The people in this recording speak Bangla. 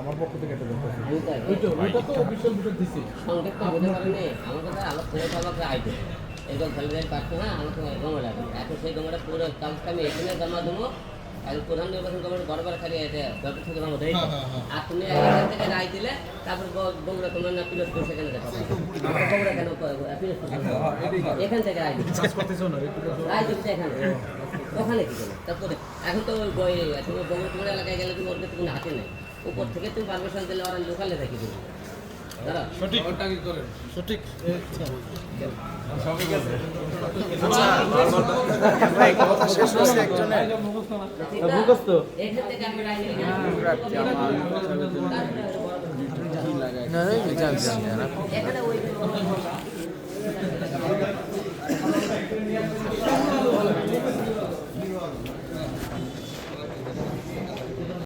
আমার পক্ষ থেকে একটা লোক আছে। সংক্ষেপটা বলতে পারেনি আমার কাছে আলো ফেলে আমাকে আইতে। এরকম ফেলে পারতো না আমাকে জমা লাগে এখন সেই জমাটা পুরো এখানে জমা দেবো। এখন প্রধান নির্বাচন কমিটি খালি এটা থেকে জমা দেয় আর তুমি এখান থেকে রায় দিলে তারপর বগুড়া তোমার না করে সেখানে দেখো। আমরা বগুড়া কেন এখান থেকে রায় দিচ্ছি রায় দিচ্ছে এখানে। ওখানে কি করো? তারপরে এখন তো তুমি বগুড়া তোমার এলাকায় গেলে তুমি ওর কাছে কোনো হাতে নেই। উপর থেকে তুমি পারমিশন দিলে ওরা লোকালে দেখি দেবে। দাঁড়া মুখস্থ এখান